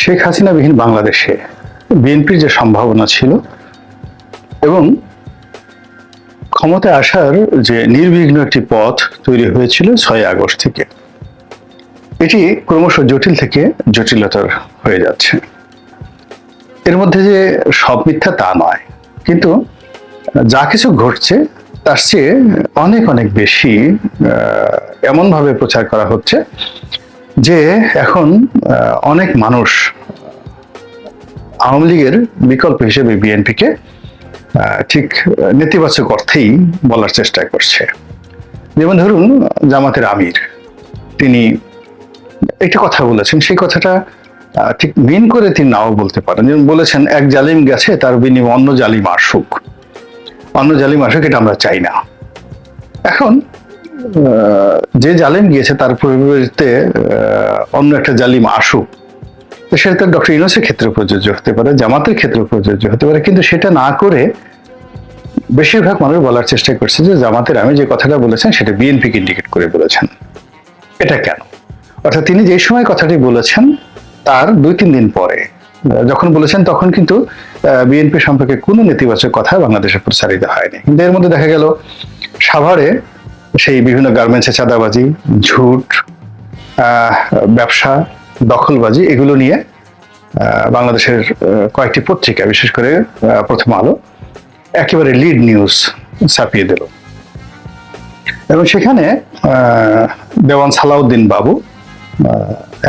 শেখ হাসিনাবিহীন বাংলাদেশে বিএনপির যে সম্ভাবনা ছিল এবং ক্ষমতায় আসার যে নির্বিঘ্ন একটি পথ তৈরি হয়েছিল ছয় আগস্ট থেকে, এটি ক্রমশ জটিল থেকে জটিলতর হয়ে যাচ্ছে। এর মধ্যে যে সব মিথ্যা তা নয়, কিন্তু যা কিছু ঘটছে তার চেয়ে অনেক অনেক বেশি এমনভাবে প্রচার করা হচ্ছে যে এখন অনেক মানুষ আওয়ামী লীগের বিকল্প হিসেবে বিএনপিকে ঠিক নেতিবাচক অর্থেই বলার চেষ্টা করছে। যেমন ধরুন, জামাতের আমির, তিনি একটা কথা বলেছেন, সেই কথাটা ঠিক মিন করে তিনি নাও বলতে পারেন। যেমন বলেছেন, এক জালিম গেছে, তার বিনিময়ে অন্য জালিম আসুক। অন্য জালিম আসুক, এটা আমরা চাই না। এখন যে জালিম গিয়েছে তার পরিবর্তে অন্য একটা জালিম আসুক সেটা ডক্টর ইউনুসের ক্ষেত্রে প্রযোজ্য হতে পারে, জামাতের ক্ষেত্রে প্রযোজ্য হতে পারে, কিন্তু সেটা না করে বেশিরভাগ মানুষ বলার চেষ্টা করছে যে জামাতের আমি যে কথাটা বলেছেন, সেটা বিএনপিকে ইন্ডিকেট করে বলেছেন। এটা কেন? অর্থাৎ তিনি যে সময় কথাটি বলেছেন, তার দুই তিন দিন পরে যখন বলেছেন, তখন কিন্তু বিএনপি সম্পর্কে কোনো নেতিবাচক কথা বাংলাদেশে প্রচারিত হয়নি। কিন্তু এর মধ্যে দেখা গেল, সাভারে সেই বিভিন্ন গার্মেন্টসে চাঁদাবাজি, ঝুট ব্যবসা, দখলবাজি, এগুলো নিয়ে বাংলাদেশের কয়েকটি পত্রিকা, বিশেষ করে প্রথম আলো, একেবারে লিড নিউজ ছাপিয়ে দিল। এবং সেখানে দেওয়ান সালাউদ্দিন বাবু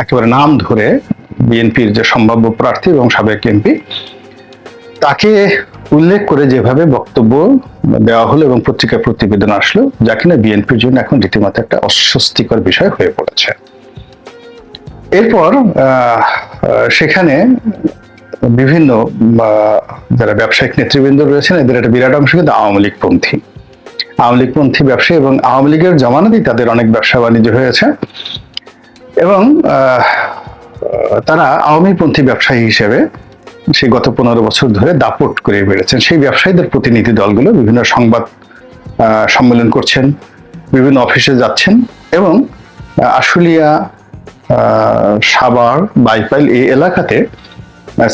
একেবারে নাম ধরে বিএনপির যে সম্ভাব্য প্রার্থী এবং সাবেক এমপি, তাকে উল্লেখ করে যেভাবে বক্তব্য দেওয়া হলো এবং পত্রিকার প্রতিবেদন আসলো, যা কিনা বিএনপির জন্য এখন রীতিমতো একটা অস্বস্তিকর বিষয় হয়ে পড়েছে। এরপর সেখানে বিভিন্ন যারা ব্যবসায়িক নেতৃবৃন্দ রয়েছেন, এদের একটা বিরাট অংশ কিন্তু আওয়ামী লীগপন্থী আওয়ামী লীগ পন্থী ব্যবসায়ী এবং আওয়ামী লীগের জমানাতেই তাদের অনেক ব্যবসা বাণিজ্য হয়েছে। এবং তারা আওয়ামী পন্থী ব্যবসায়ী হিসেবে সেই গত পনেরো বছর ধরে দাপট করে বেড়েছেন। সেই ব্যবসায়ীদের প্রতিনিধি দলগুলো বিভিন্ন সংবাদ সম্মেলন করছেন, বিভিন্ন অফিসে যাচ্ছেন এবং আশুলিয়া সাভার, বাইপাইল এই এলাকাতে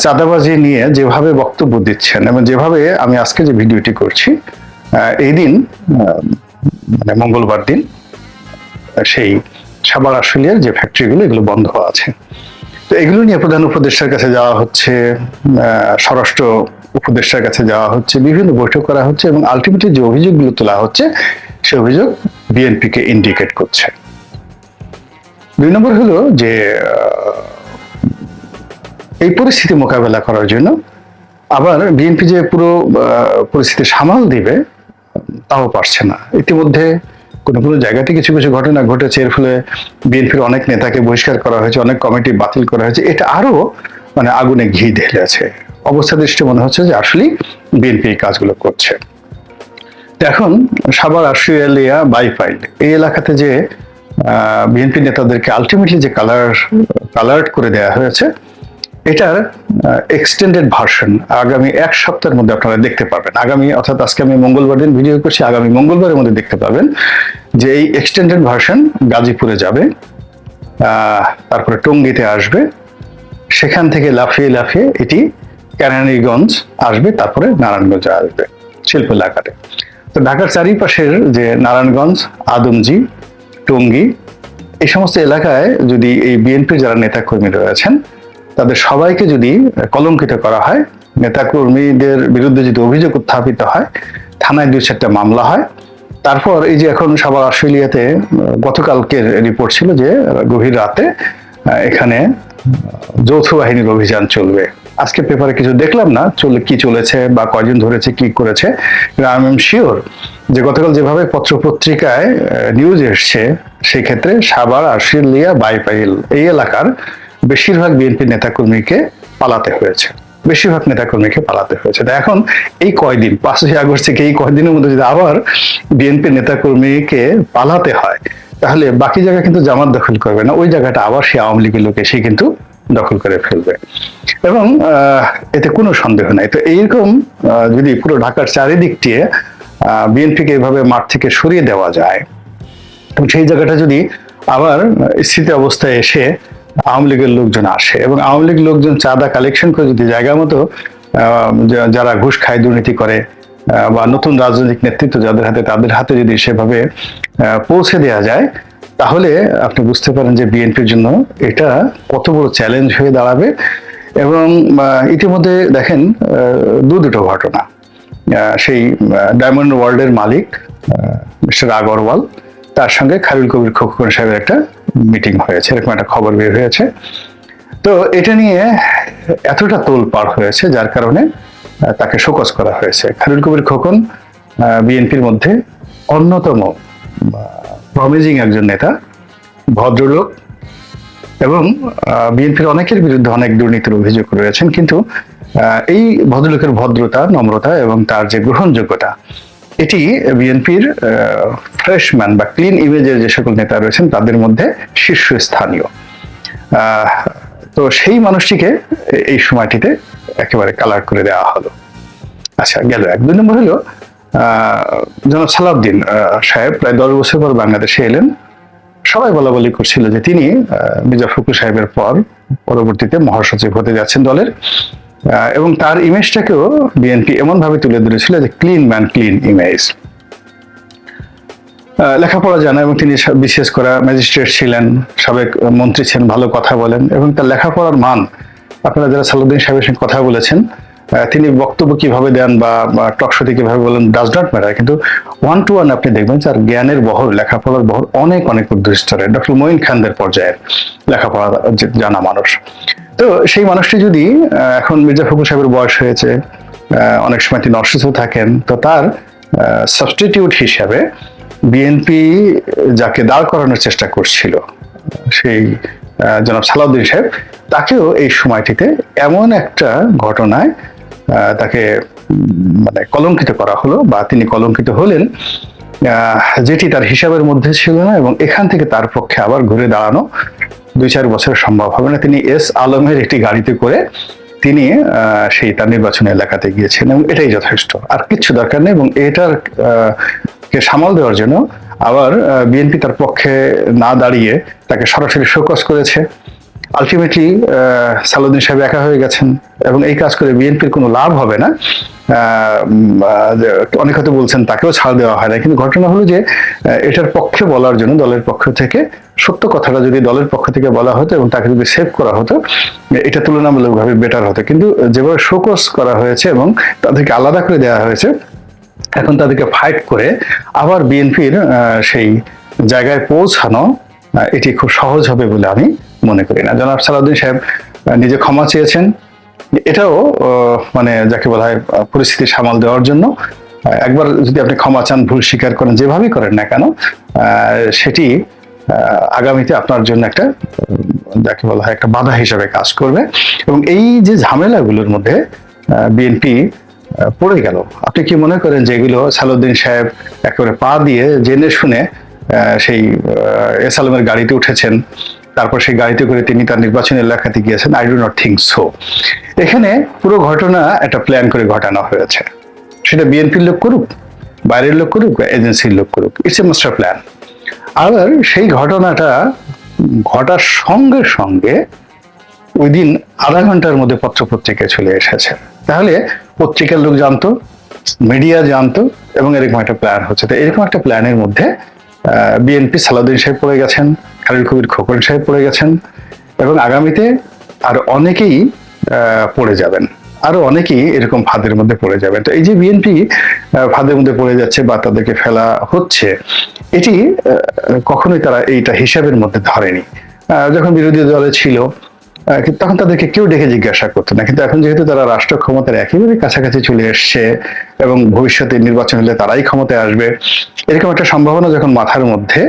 চাঁদাবাজি নিয়ে যেভাবে বক্তব্য দিচ্ছেন এবং যেভাবে আমি আজকে যে ভিডিওটি করছি এই দিন মানে মঙ্গলবার দিন, সেই সাবার আশুলিয়ার যে ফ্যাক্টরিগুলো এগুলো বন্ধ আছে। তো এগুলো নিয়ে প্রধান উপদেষ্টার কাছে যাওয়া হচ্ছে স্বরাষ্ট্র উপদেষ্টার কাছে যাওয়া হচ্ছে, বিভিন্ন বৈঠক করা হচ্ছে এবং আলটিমেটলি যে অভিযোগগুলো তোলা হচ্ছে, সে অভিযোগ বিএনপিকে ইন্ডিকেট করছে। দুই নম্বর হলো যে এই পরিস্থিতি মোকাবেলা করার জন্য আবার বিএনপি যে পুরো পরিস্থিতি সামাল দিবে, তাও পারছে না। ইতিমধ্যে কোনো কোনো জায়গাতে কিছু কিছু ঘটনা ঘটেছে, এর ফলে বিএনপির অনেক নেতাকে বহিষ্কার করা হয়েছে, অনেক কমিটি বাতিল করা হয়েছে, এটা আরও মানে আগুনে ঘি ঢেলেছে অবস্থা দৃষ্টি মনে হচ্ছে যে আসলেই বিএনপি এই কাজগুলো করছে। এখন সাভার আশুয়ালিয়া বাইপাইল এই এলাকাতে যে বিএনপি নেতাদেরকে আলটিমেটলি যে কালার কালার্ড করে দেওয়া হয়েছে এটার এক্সটেন্ডেড ভার্সন আগামী এক সপ্তাহের মধ্যে আপনারা দেখতে পাবেন আগামী, অর্থাৎ আজকে আমি মঙ্গলবার দিন ভিডিও করছি, আগামী মঙ্গলবারের মধ্যে দেখতে পাবেন যে এই এক্সটেন্ডেড ভার্সন গাজীপুরে যাবে তারপরে টঙ্গীতে আসবে, সেখান থেকে লাফিয়ে লাফিয়ে এটি কেরানীগঞ্জ আসবে, তারপরে নারায়ণগঞ্জে আসবে শিল্প এলাকাতে তো ঢাকার চারিপাশের যে নারায়ণগঞ্জ, আদমজি, টঙ্গী, এই সমস্ত এলাকায় যদি এই বিএনপির যারা নেতাকর্মী রয়েছেন তাদের সবাইকে যদি কলঙ্কিত করা হয়, নেতাকর্মীদের বিরুদ্ধে যদি অভিযোগ উত্থাপিত হয়, থানায় দুই চারটা মামলা হয়। তারপর এই যে এখন সবার অস্ট্রেলিয়াতে গতকালকের রিপোর্ট ছিল যে, গভীর রাতে এখানে যৌথ বাহিনীর অভিযান চলবে। আজকে পেপারে কিছু দেখলাম না, চলে কি চলেছে বা কয়জন ধরেছে, কি করেছে আই এম শিওর যে গতকাল যেভাবে পত্র পত্রিকায় নিউজ এসছে, সেক্ষেত্রে সাবার আশুলিয়া বাইপাইল এই এলাকার বেশিরভাগ বিএনপি নেতাকর্মীকে পালাতে হয়েছে। বেশিরভাগ নেতাকর্মীকে পালাতে হয়েছে। তা এখন এই কয়দিন, পাঁচই আগস্ট থেকে এই কয়দিনের মধ্যে যদি আবার বিএনপি নেতাকর্মীকে পালাতে হয়, তাহলে বাকি জায়গা কিন্তু জামাত দখল করবে না। ওই জায়গাটা আবার সে আওয়ামী লীগের লোক এসে কিন্তু দখল করে ফেলবে। এবং এতে কোনো সন্দেহ নাই। তো এইরকম যদি পুরো ঢাকার চারিদিকটি বিএনপিকে এভাবে মাঠ থেকে সরিয়ে দেওয়া যায়, এবং সেই জায়গাটা যদি আবার স্থিতি অবস্থায় এসে আওয়ামী লীগের লোকজন আসে এবং আওয়ামী লীগ লোকজন চাঁদা কালেকশন করে যদি জায়গা মতো যারা ঘুষ খায়, দুর্নীতি করে বা নতুন রাজনৈতিক নেতৃত্ব যাদের হাতে, তাদের হাতে যদি সেভাবে পৌঁছে দেওয়া যায়, তাহলে আপনি বুঝতে পারেন যে বিএনপির জন্য এটা কত বড় চ্যালেঞ্জ হয়ে দাঁড়াবে। এবং ইতিমধ্যে দেখেন দু দুটো ঘটনা। সেই ডায়মন্ড ওয়ার্ল্ডের মালিক মিস্টার আগরওয়াল তার সঙ্গে খালিল কবির খোকন সাহেবের একটা মিটিং হয়েছে, এরকম একটা খবর বের হয়েছে। তো এটা নিয়ে এতটা তোল পার হয়েছে, যার কারণে তাকে শোকজ করা হয়েছে। খালিল কবির খোকন বিএনপির মধ্যে অন্যতম প্রমিজিং একজন নেতা, ভদ্রলোক, এবং বিএনপির অনেকের বিরুদ্ধে অনেক দুর্নীতির অভিযোগ রয়েছেন, কিন্তু এই ভদ্রলোকের ভদ্রতা, নম্রতা, এবং তার যে গ্রহণযোগ্যতা এটি বিএনপির ফ্রেশম্যান বা ক্লিন ইমেজের যে সকল নেতা রয়েছেন, তাদের মধ্যে শীর্ষস্থানীয়। তো সেই মানুষটিকে এই সময়টিতে একেবারে কালার করে দেওয়া হলো। আচ্ছা গেল এক। দুই নম্বর হলো জনাব সালাউদ্দিন সাহেব প্রায় দশ বছর পর বাংলাদেশে এলেন। সবাই বলা বলি করছিল যে তিনি মির্জা ফখরুল সাহেবের পর পরবর্তীতে মহাসচিব হতে যাচ্ছেন দলের। এবং তার ইমেজটাকেও বিএনপি এমন ভাবে তুলে ধরেছিল যে ক্লিন ম্যান ক্লিন ইমেজ লেখাপড়া জানা এবং তিনি বিশেষ করে ম্যাজিস্ট্রেট ছিলেন, সাবেক মন্ত্রী ছিলেন, ভালো কথা বলেন এবং তার লেখাপড়ার মান। আপনারা যারা সালুদ্দিন সাহেবের সঙ্গে কথা বলেছেন তিনি বক্তব্য কীভাবে দেন বা টকশোতে কীভাবে বলেন ডাজ নট ম্যাটার কিন্তু ওয়ান টু ওয়ান আপনি দেখবেন যার জ্ঞানের বহর, লেখাপড়ার বহর অনেক অনেক উদ্দৃষ্টরের ডক্টর মঈন খানদের পর্যায়ের লেখাপড়া জানা মানুষ। তো সেই মানুষটি যদি এখন মির্জা ফখরুল সাহেবের বয়স হয়েছে অনেক সময় তিনি অসুস্থ থাকেন, তো তার সাবস্টিটিউট হিসাবে বিএনপি যাকে দাঁড় করানোর চেষ্টা করছিল, সেই জনাব সালাউদ্দিন সাহেব, তাকেও এই সময়টিতে এমন একটা ঘটনায় তাকে মানে কলঙ্কিত করা হলো বা তিনি কলঙ্কিত হলেন। যেটি তার হিসাবের মধ্যে ছিল না এবং এখান থেকে তার পক্ষে আবার ঘুরে দাঁড়ানো দুই চার বছর সম্ভব হবে না। তিনি এস আলমের একটি গাড়িতে করে তিনি সেই তার নির্বাচনী এলাকাতে গিয়েছেন এবং এটাই যথেষ্ট। আর কিছু দরকার নেই এবং এটার কে সামাল দেওয়ার জন্য আবার বিএনপি তার পক্ষে না দাঁড়িয়ে তাকে সরাসরি শোকস করেছে। আলটিমেটলি সালুদ্দিন সাহেব একা হয়ে গেছেন এবং এই কাজ করে বিএনপির কোনো লাভ হবে না। অনেক হয়তো বলছেন তাকেও ছাড় দেওয়া হয় না। কিন্তু ঘটনা হলো যে এটার পক্ষে বলার জন্য, দলের পক্ষ থেকে সত্য কথাটা যদি দলের পক্ষ থেকে বলা হতো এবং তাকে যদি সেভ করা হতো, এটা তুলনামূলকভাবে বেটার হতো। কিন্তু যেভাবে শোকস করা হয়েছে এবং তাদেরকে আলাদা করে দেওয়া হয়েছে, এখন তাদেরকে ফাইট করে আবার বিএনপির সেই জায়গায় পৌঁছানো এটি খুব সহজ হবে বলে আমি মনে করি না। জনাব সালাউদ্দিন সাহেব নিজে ক্ষমা চেয়েছেন। এটাও মানে যাকে বলা হয় পরিস্থিতি সামাল দেওয়ার জন্য একবার যদি আপনি ক্ষমা চান, ভুল স্বীকার করেন, যেভাবেই করেন না কেন সেটি আগামীতে আপনার জন্য একটা যাকে বলা হয়, একটা বাধা হিসাবে কাজ করবে। এবং এই যে ঝামেলাগুলোর মধ্যে বিএনপি পড়ে গেল। আপনি কি মনে করেন যে এগুলো সালুদ্দিন সাহেব একেবারে পা দিয়ে জেনে শুনে সেই আহ, এস আলমের গাড়িতে উঠেছেন। তারপর সেই গাড়িতে করে তিনি তার নির্বাচনী এলাকাতে গিয়েছেন I do not think so এখানে পুরো ঘটনা একটা প্ল্যান করে ঘটানো হয়েছে। সেটা বিএনপির লোক করুক বাইরের লোক করুক বা এজেন্সির লোক করুক ইটস এ মাস্টার প্ল্যান আবার সেই ঘটনাটা ঘটার সঙ্গে সঙ্গে ওই দিন আধা ঘণ্টার মধ্যে পত্র পত্রিকায় চলে এসেছে। তাহলে পত্রিকার লোক জানতো মিডিয়া জানতো এবং এরকম একটা প্ল্যান হচ্ছে। তো এরকম একটা প্ল্যানের মধ্যে বিএনপি সালাউদ্দিন সাহেব পড়ে গেছেন, খালিল কবির খোকন সাহেব পড়ে গেছেন এবং আগামীতে আর অনেকেই পড়ে যাবেন। আরও অনেকেই এরকম ফাঁদের মধ্যে পড়ে যাবেন। তো এই যে বিএনপি ফাঁদের মধ্যে পড়ে যাচ্ছে বা তাদেরকে ফেলা হচ্ছে, এটি কখনোই তারা এইটা হিসাবের মধ্যে ধরেনি। যখন বিরোধী দলে ছিল তখন তাদেরকে কেউ ডেকে জিজ্ঞাসা করতো না। কিন্তু এখন যেহেতু তারা রাষ্ট্র ক্ষমতার একেবারে কাছাকাছি চলে এসছে এবং ভবিষ্যতে নির্বাচন হলে তারাই ক্ষমতায় আসবে, এরকম একটা সম্ভাবনা যখন মাথার মধ্যে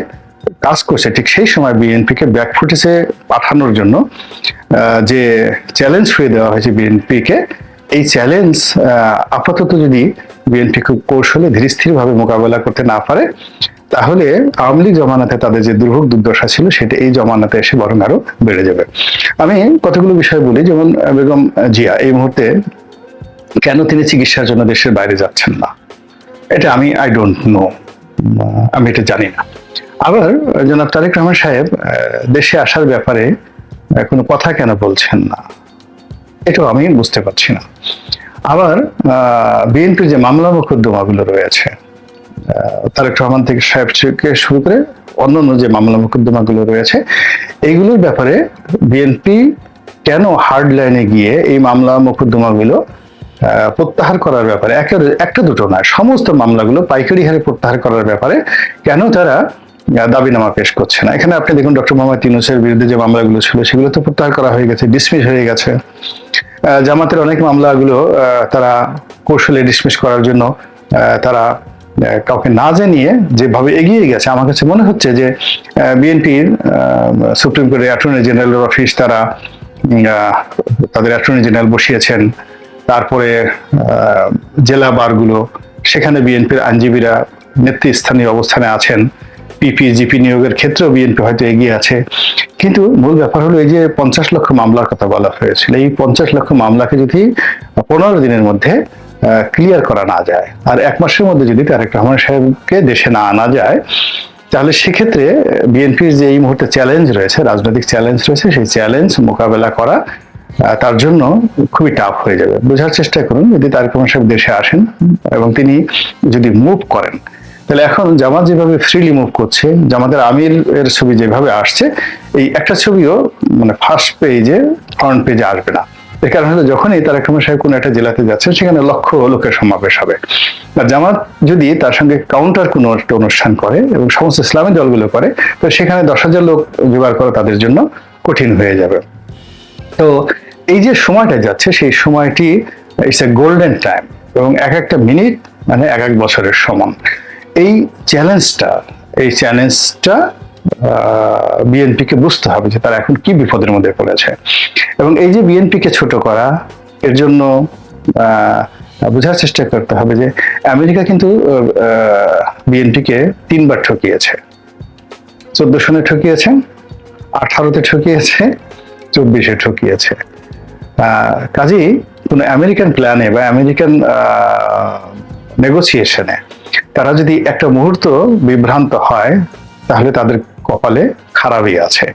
কাজ করছে, ঠিক সেই সময় বিএনপিকে ব্যাকফুটেসে পাঠানোর জন্য যে চ্যালেঞ্জ হয়ে দেওয়া হয়েছে বিএনপিকে, এই চ্যালেঞ্জ আপাতত যদি বিএনপি খুব কৌশলে ধীরস্থিরভাবে মোকাবেলা করতে না পারে তাহলে আওয়ামী লীগ জমানাতে তাদের যে দুর্ভোগ দুর্দশা ছিল, সেটা এই জমানাতে এসে বরং আরও বেড়ে যাবে। আমি কতগুলো বিষয় বলি, যেমন বেগম জিয়া, এই মুহূর্তে কেন তিনি চিকিৎসার জন্য দেশের বাইরে যাচ্ছেন না? এটা আমি আই ডোন্ট নো আমি এটা জানি না। আবার, জনাব তারেক রহমান সাহেব দেশে আসার ব্যাপারে কোনো কথা কেন বলছেন না? এটাও আমি বুঝতে পারছি না। আবার বিএনপির যে মামলা মোকদ্দমাগুলো রয়েছে তারেক রহমান থেকে সাহেব থেকে শুরু করে অন্যান্য যে মামলা মোকদ্দমাগুলো রয়েছে এইগুলোর ব্যাপারে বিএনপি কেন হার্ড লাইনে গিয়ে এই মামলা মোকদ্দমাগুলো প্রত্যাহার করার ব্যাপারে একটা একটা দুটো নয়, সমস্ত মামলাগুলো পাইকারি হারে প্রত্যাহার করার ব্যাপারে কেন তারা দাবিনামা পেশ করছে না? এখানে আপনি দেখুন ডক্টর মোহাম্মদ ইউনুসের বিরুদ্ধে যে মামলাগুলো ছিল, সেগুলো তো প্রত্যাহার করা হয়ে গেছে ডিসমিস হয়ে গেছে। জামাতের অনেক মামলাগুলো তারা কৌশলে ডিসমিস করার জন্য তারা কাউকে না জানিয়ে যেভাবে এগিয়ে গেছে, আমার কাছে মনে হচ্ছে যে বিএনপির সুপ্রিম কোর্টের অ্যাটর্নি জেনারেলের অফিস তারা তাদের অ্যাটর্নি জেনারেল বসিয়েছেন। তারপরে জেলা বারগুলো, সেখানে বিএনপির আইনজীবীরা নেতৃস্থানীয় অবস্থানে আছেন। পিপি জিপি নিয়োগের ক্ষেত্রেও বিএনপি হয়তো এগিয়ে আছে। কিন্তু মূল ব্যাপার হলো এই যে পঞ্চাশ লক্ষ মামলার কথা বলা হয়েছিল। এই পঞ্চাশ লক্ষ মামলাকে যদি পনেরো দিনের মধ্যে ক্লিয়ার করা না যায়। আর এক মাসের মধ্যে যদি তারেক রহমান সাহেবকে দেশে না আনা যায়, তাহলে সেক্ষেত্রে বিএনপির যে এই মুহূর্তে চ্যালেঞ্জ রয়েছে, রাজনৈতিক চ্যালেঞ্জ রয়েছে, সেই চ্যালেঞ্জ মোকাবেলা করা তার জন্য খুবই টাফ হয়ে যাবে। বোঝার চেষ্টা করুন, যদি তারেক রহমান সাহেব দেশে আসেন এবং তিনি যদি মুভ করেন, তাহলে এখন জামাত যেভাবে ফ্রিলি মুভ করছে, জামাতের আমির এর ছবি যেভাবে আসছে, এই একটা ছবিও মানে ফার্স্ট পেজে ফ্রন্ট পেজে আসবে না। এর কারণ যখনই তারেক রহমান সাহেব কোনো একটা জেলাতে যাচ্ছেন, সেখানে লক্ষ লোকের সমাবেশ হবে। আর জামাত যদি তার সঙ্গে কাউন্টার কোনো একটা অনুষ্ঠান করে এবং সমস্ত ইসলামী দলগুলো করে, তো সেখানে দশ হাজার লোক জোগাড় করা তাদের জন্য কঠিন হয়ে যাবে। তো এই যে সময়টা যাচ্ছে, সেই সময়টি ইটস এ গোল্ডেন টাইম এবং এক একটা মিনিট মানে এক এক বছরের সমান। এই চ্যালেঞ্জটা এই চ্যালেঞ্জটা বিএনপিকে বুঝতে হবে যে তারা এখন কি বিপদের মধ্যে পড়েছে। এবং এই যে বিএনপিকে ছোট করা, এর জন্য বোঝার চেষ্টা করতে হবে যে আমেরিকা কিন্তু বিএনপিকে তিনবার ঠকিয়েছে। চোদ্দ সনে ঠকিয়েছে, আঠারোতে ঠকিয়েছে, চব্বিশে ঠকিয়েছে। কাজেই কোনো আমেরিকান প্ল্যানে বা আমেরিকান নেগোসিয়েশনে তারা যদি একটা মুহূর্ত বিভ্রান্ত হয়, তাহলে তাদের কপালে খারাপই আছে।